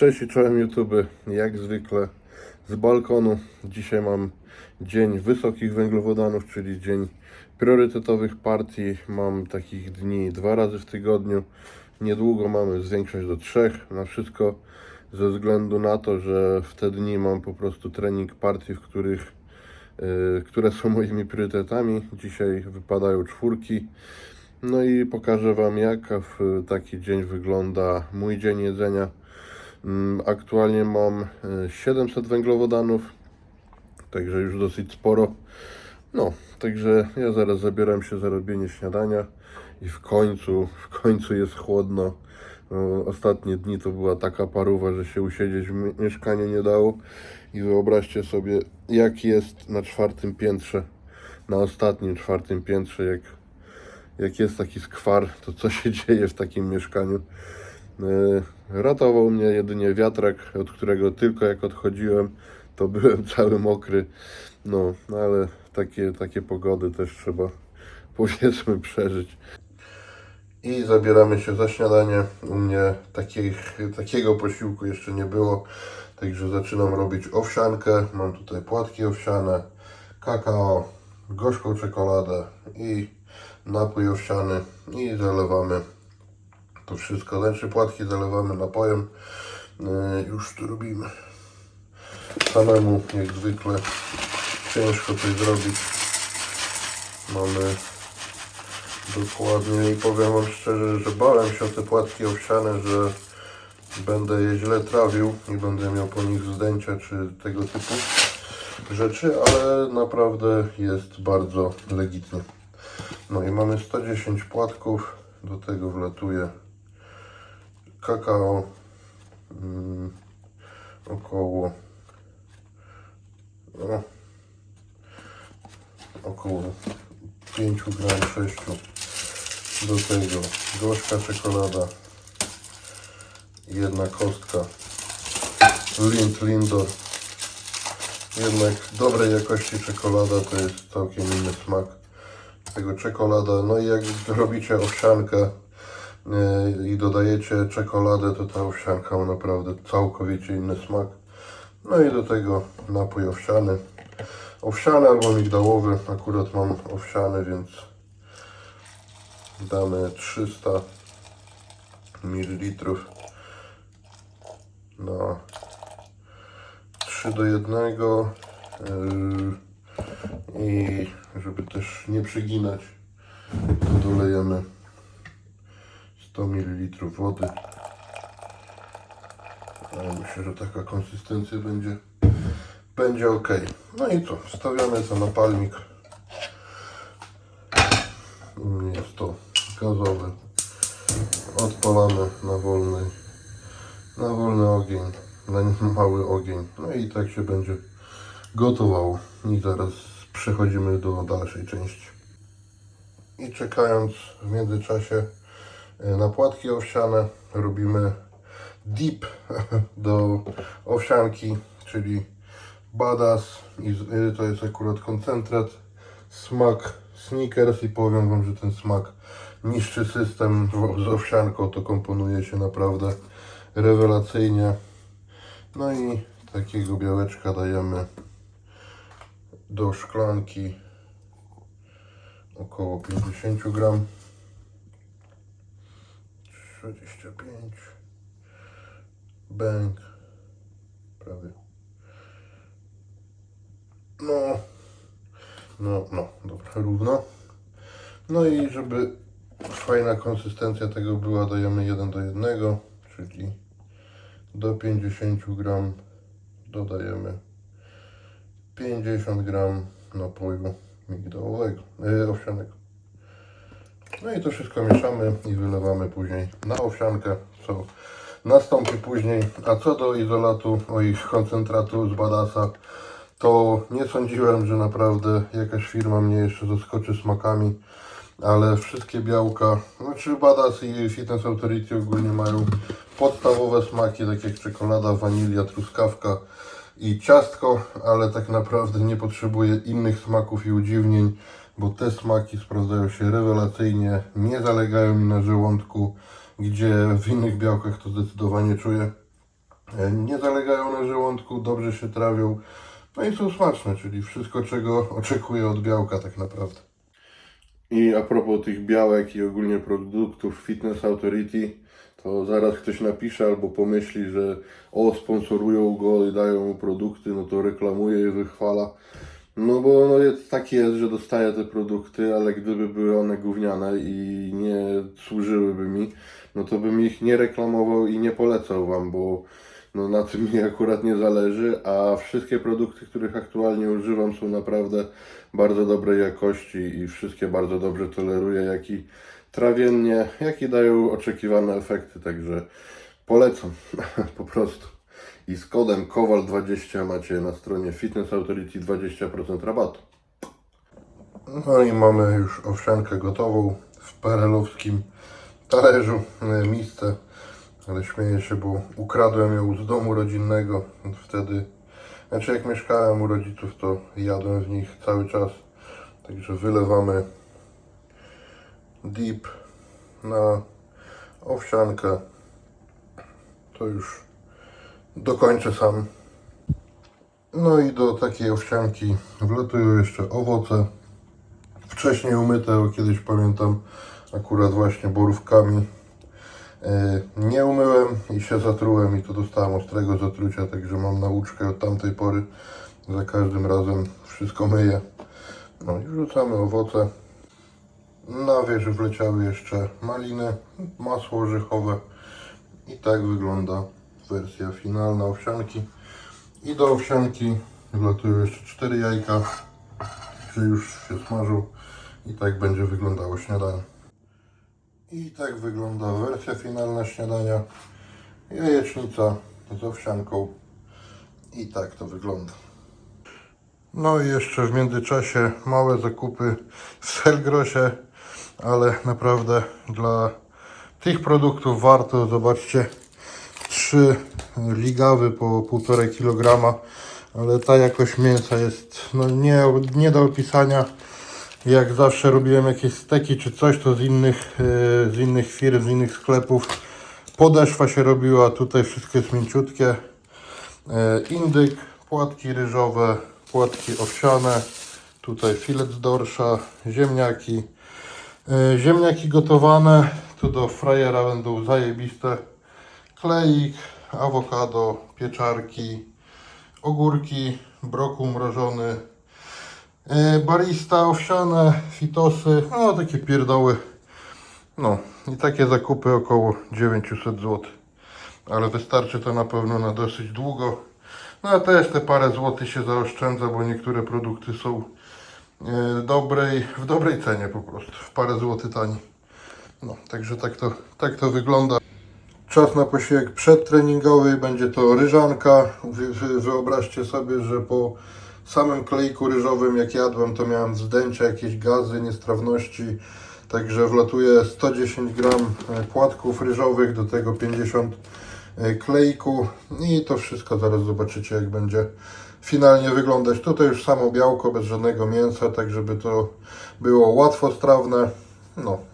Cześć i czołem YouTube, jak zwykle z balkonu. Dzisiaj mam dzień wysokich węglowodanów, czyli dzień priorytetowych partii. Mam takich dni dwa razy w tygodniu. Niedługo mamy zwiększać do trzech. Na wszystko ze względu na to, że w te dni mam po prostu trening partii, w których, yy, które są moimi priorytetami. Dzisiaj wypadają czwórki. No i pokażę Wam, jak w taki dzień wygląda mój dzień jedzenia. Mm, Aktualnie mam e, 700 węglowodanów, także już dosyć sporo. No, także ja zaraz zabieram się za robienie śniadania i w końcu, w końcu jest chłodno. No, Ostatnie dni to była taka paruwa, że się usiedzieć w mi- mieszkaniu nie dało. I wyobraźcie sobie, jak jest na czwartym piętrze, na ostatnim czwartym piętrze, jak, jak jest taki skwar, to co się dzieje w takim mieszkaniu. E, Ratował mnie jedynie wiatrak, od którego tylko jak odchodziłem, to byłem cały mokry. No ale takie, takie pogody też trzeba powiedzmy przeżyć. I zabieramy się za śniadanie. U mnie takich, takiego posiłku jeszcze nie było, także zaczynam robić owsiankę. Mam tutaj płatki owsiane, kakao, gorzką czekoladę i napój owsiany i zalewamy to wszystko. Znaczy płatki zalewamy napojem. Yy, już tu robimy samemu, jak zwykle. Ciężko coś zrobić. Mamy dokładnie i powiem Wam szczerze, że bałem się o te płatki owsiane, że będę je źle trawił i będę miał po nich zdjęcia czy tego typu rzeczy, ale naprawdę jest bardzo legitnie. No i mamy 110 płatków, do tego wlatuje kakao mm, około no, około 5 gram 6 do tego. Gorzka czekolada jedna kostka. Lind Lindor. Jednak dobrej jakości czekolada to jest całkiem inny smak tego czekolada. No i jak robicie owsiankę i dodajecie czekoladę, to ta owsianka ma naprawdę całkowicie inny smak. No i do tego napój owsiany. Owsiany albo migdałowy, akurat mam owsiany, więc damy 300 ml na 3 do 1 yy, i żeby też nie przyginać, dolejemy 100 ml wody. Ale myślę, że taka konsystencja będzie, będzie ok. No i co? Wstawiamy to na palnik. U mnie jest to gazowy. Odpalamy na wolny, na wolny ogień, na mały ogień. No i tak się będzie gotowało. I zaraz przechodzimy do dalszej części. I czekając w międzyczasie na płatki owsiane robimy dip do owsianki, czyli badas i y, to jest akurat koncentrat, smak Snickers i powiem Wam, że ten smak niszczy system z owsianką, to komponuje się naprawdę rewelacyjnie. No i takiego białeczka dajemy do szklanki około 50 gram. 25 bęk prawie. No. No, no, dobra, równo. No i żeby fajna konsystencja tego była dajemy 1 do 1 czyli do 50 gram dodajemy 50 gram napoju migdałowego, yy, owsianego no i to wszystko mieszamy i wylewamy później na owsiankę, co nastąpi później. A co do izolatu, o ich koncentratu z Badasa, to nie sądziłem, że naprawdę jakaś firma mnie jeszcze zaskoczy smakami, ale wszystkie białka, znaczy Badas i Fitness Authority ogólnie mają podstawowe smaki, tak jak czekolada, wanilia, truskawka i ciastko, ale tak naprawdę nie potrzebuję innych smaków i udziwnień, bo te smaki sprawdzają się rewelacyjnie, nie zalegają mi na żołądku, gdzie w innych białkach to zdecydowanie czuję. E, Nie zalegają na żołądku, dobrze się trawią, no i są smaczne, czyli wszystko, czego oczekuję od białka tak naprawdę. I a propos tych białek i ogólnie produktów Fitness Authority, to zaraz ktoś napisze albo pomyśli, że o, sponsorują go i dają mu produkty, no to reklamuje i wychwala. No bo no jest, tak jest, że dostaję te produkty, ale gdyby były one gówniane i nie służyłyby mi, no to bym ich nie reklamował i nie polecał Wam, bo no na tym mi akurat nie zależy, a wszystkie produkty, których aktualnie używam są naprawdę bardzo dobrej jakości i wszystkie bardzo dobrze toleruję, jak i trawiennie, jak i dają oczekiwane efekty, także polecam po prostu. I z kodem KOWAL20 macie na stronie Fitness Authority 20% rabatu. No i mamy już owsiankę gotową w perelowskim talerzu, e, misce. Ale śmieję się, bo ukradłem ją z domu rodzinnego. Wtedy, znaczy jak mieszkałem u rodziców, to jadłem w nich cały czas. Także wylewamy dip na owsiankę. To już dokończę sam. No i do takiej owsianki wlatują jeszcze owoce. Wcześniej umyte, bo kiedyś pamiętam akurat właśnie borówkami. E, Nie umyłem i się zatrułem i to dostałem ostrego zatrucia, także mam nauczkę od tamtej pory. Za każdym razem wszystko myję. No i wrzucamy owoce. Na wierzch wleciały jeszcze maliny, masło orzechowe i tak wygląda wersja finalna owsianki. I do owsianki wlatują jeszcze 4 jajka, że już się smażą i tak będzie wyglądało śniadanie. I tak wygląda wersja finalna śniadania. Jajecznica z owsianką. I tak to wygląda. No i jeszcze w międzyczasie małe zakupy w Selgrosie, ale naprawdę dla tych produktów warto, zobaczcie, trzy ligawy po 1,5 kg, ale ta jakość mięsa jest no nie, nie do opisania. Jak zawsze robiłem jakieś steki czy coś, to z innych, e, z innych firm, z innych sklepów podeszwa się robiła, tutaj wszystko jest mięciutkie. E, Indyk, płatki ryżowe, płatki owsiane, tutaj filet z dorsza, ziemniaki. E, Ziemniaki gotowane, to do frajera będą zajebiste. Kleik, awokado, pieczarki, ogórki, brokuł mrożony, e, barista owsiane, fitosy, no takie pierdoły. No i takie zakupy około 900 zł. Ale wystarczy to na pewno na dosyć długo. No a też te parę złotych się zaoszczędza, bo niektóre produkty są e, dobrej, w dobrej cenie po prostu. W parę złotych tani. No, także tak to, tak to wygląda. Czas na posiłek przedtreningowy, będzie to ryżanka. Wy, wy, wyobraźcie sobie, że po samym klejku ryżowym jak jadłem, to miałem wzdęcia, jakieś gazy, niestrawności. Także wlatuje 110 gram e, płatków ryżowych, do tego 50 e, klejku i to wszystko zaraz zobaczycie jak będzie finalnie wyglądać. Tutaj już samo białko, bez żadnego mięsa, tak żeby to było łatwostrawne. No,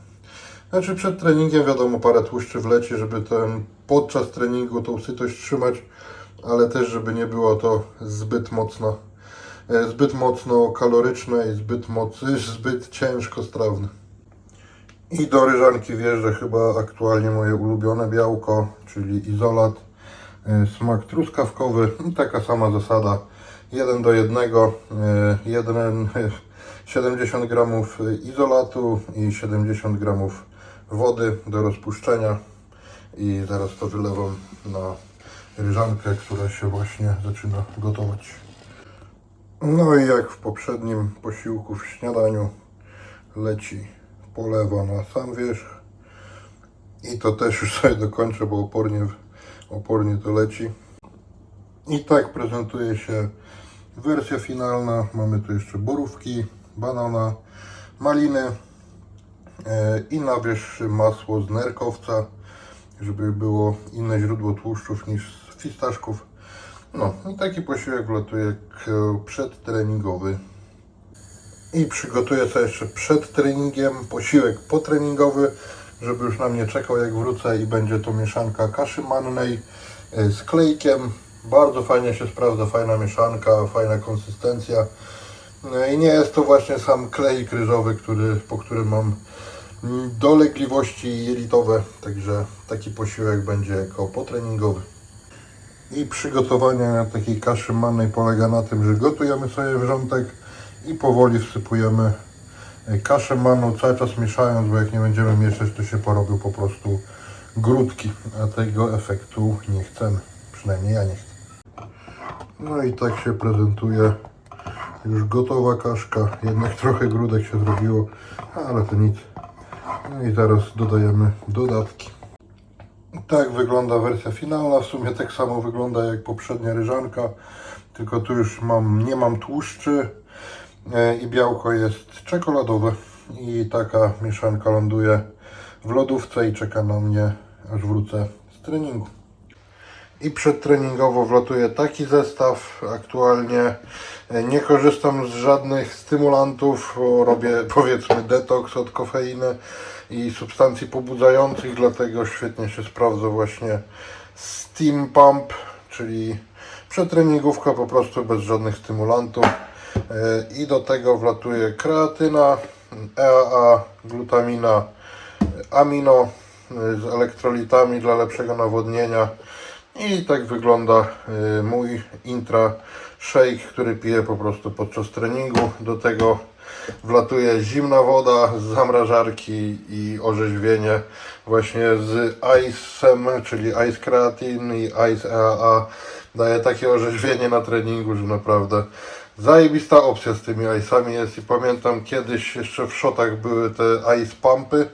znaczy przed treningiem wiadomo parę tłuszczy wleci, żeby ten podczas treningu tą sytość trzymać, ale też żeby nie było to zbyt mocno, e, zbyt mocno kaloryczne i zbyt, moc, zbyt ciężko strawne. I do ryżanki wjeżdża chyba aktualnie moje ulubione białko, czyli izolat, e, smak truskawkowy i taka sama zasada 1 do 1, 1 70 gramów izolatu i 70 gramów wody do rozpuszczenia i zaraz to wylewam na ryżankę, która się właśnie zaczyna gotować. No i jak w poprzednim posiłku w śniadaniu leci polewa na sam wierzch i to też już sobie dokończę, bo opornie, opornie to leci. I tak prezentuje się wersja finalna. Mamy tu jeszcze borówki, banana, maliny i na wierzch masło z nerkowca, żeby było inne źródło tłuszczów niż z fistaszków. No i taki posiłek wlatuje jak e, przedtreningowy. I przygotuję sobie jeszcze przed treningiem posiłek potreningowy, żeby już na mnie czekał jak wrócę i będzie to mieszanka kaszy mannej, e, z klejkiem. Bardzo fajnie się sprawdza, fajna mieszanka, fajna konsystencja. No i nie jest to właśnie sam klej kryżowy, który, po którym mam mm, dolegliwości jelitowe, także taki posiłek będzie jako potreningowy. I przygotowanie takiej kaszy mannej polega na tym, że gotujemy sobie wrzątek i powoli wsypujemy e, kaszę manną, cały czas mieszając, bo jak nie będziemy mieszać, to się porobią po prostu grudki, a tego efektu nie chcemy. Przynajmniej ja nie chcę. No i tak się prezentuje już gotowa kaszka. Jednak trochę grudek się zrobiło, ale to nic. No i teraz dodajemy dodatki. Tak wygląda wersja finalna. W sumie tak samo wygląda jak poprzednia ryżanka, tylko tu już mam, nie mam tłuszczy e, i białko jest czekoladowe. I taka mieszanka ląduje w lodówce i czeka na mnie, aż wrócę z treningu. I przedtreningowo wlatuje taki zestaw. Aktualnie e, nie korzystam z żadnych stymulantów, robię powiedzmy detoks od kofeiny i substancji pobudzających, dlatego świetnie się sprawdza właśnie Steam Pump, czyli przetreningówka po prostu bez żadnych stymulantów. E, I do tego wlatuje kreatyna, EAA, glutamina, amino y, z elektrolitami dla lepszego nawodnienia. I tak wygląda y, mój intra shake, który piję po prostu podczas treningu. Do tego wlatuje zimna woda z zamrażarki i orzeźwienie właśnie z Ice'em, czyli Ice Creatine i Ice EAA. Daje takie orzeźwienie na treningu, że naprawdę zajebista opcja z tymi Ice'ami jest i pamiętam kiedyś jeszcze w shotach były te Ice Pumpy,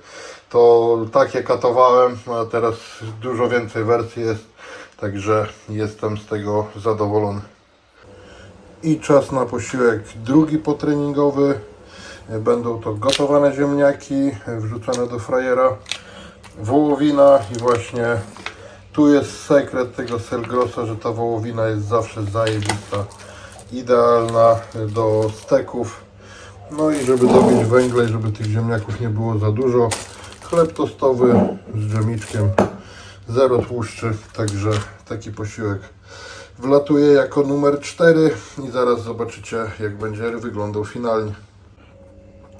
to takie katowałem, a teraz dużo więcej wersji jest, także jestem z tego zadowolony. I czas na posiłek drugi potreningowy. Będą to gotowane ziemniaki wrzucone do frajera, wołowina i właśnie tu jest sekret tego selgrosa, że ta wołowina jest zawsze zajebista, idealna do steków. No i żeby dobić węgle i żeby tych ziemniaków nie było za dużo, chleb tostowy z dżemiczkiem, zero tłuszczy, także taki posiłek wlatuje jako numer 4 i zaraz zobaczycie jak będzie wyglądał finalnie.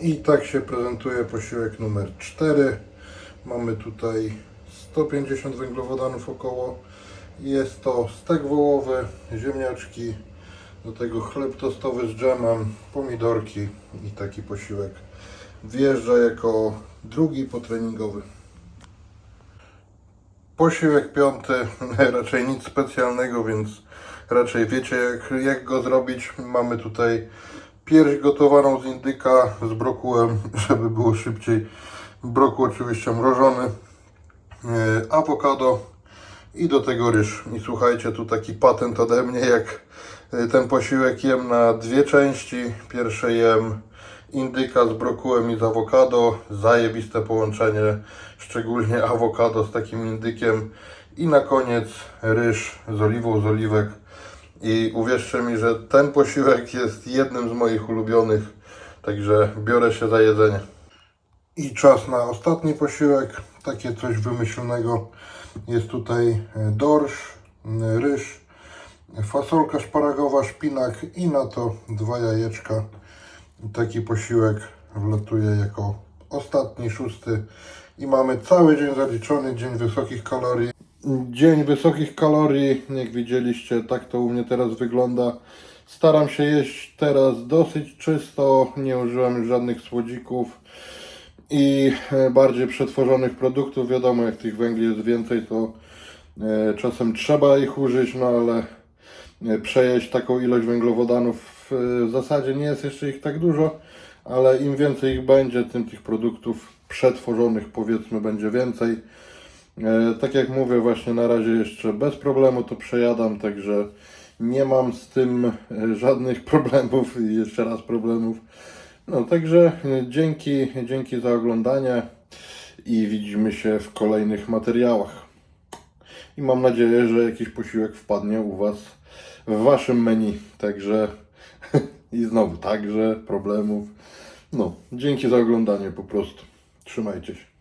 I tak się prezentuje posiłek numer 4. Mamy tutaj 150 węglowodanów około. Jest to stek wołowy, ziemniaczki, do tego chleb tostowy z dżemem, pomidorki i taki posiłek wjeżdża jako drugi potreningowy. Posiłek piąty, raczej nic specjalnego, więc raczej wiecie jak, jak go zrobić. Mamy tutaj pierś gotowaną z indyka z brokułem, żeby było szybciej. Brokuł oczywiście mrożony, e, awokado i do tego ryż. I słuchajcie, tu taki patent ode mnie, jak e, ten posiłek jem na dwie części. Pierwsze jem indyka z brokułem i z awokado. Zajebiste połączenie, szczególnie awokado z takim indykiem. I na koniec ryż z oliwą z oliwek. I uwierzcie mi, że ten posiłek jest jednym z moich ulubionych. Także biorę się za jedzenie. I czas na ostatni posiłek, takie coś wymyślonego. Jest tutaj e, dorsz, ryż, fasolka szparagowa, szpinak i na to dwa jajeczka. Taki posiłek wlatuje jako ostatni, szósty. I mamy cały dzień zaliczony, dzień wysokich kalorii. Dzień wysokich kalorii, jak widzieliście, tak to u mnie teraz wygląda. Staram się jeść teraz dosyć czysto, nie użyłem już żadnych słodzików i e, bardziej przetworzonych produktów. Wiadomo, jak tych węgli jest więcej, to e, czasem trzeba ich użyć, no ale e, przejeść taką ilość węglowodanów w zasadzie nie jest jeszcze ich tak dużo, ale im więcej ich będzie, tym tych produktów przetworzonych powiedzmy będzie więcej. E, Tak jak mówię, właśnie na razie jeszcze bez problemu to przejadam, także nie mam z tym e, żadnych problemów i jeszcze raz problemów. No także e, dzięki, dzięki za oglądanie i widzimy się w kolejnych materiałach. I mam nadzieję, że jakiś posiłek wpadnie u Was w Waszym menu. Także i znowu także problemów. No, dzięki za oglądanie po prostu. Trzymajcie się.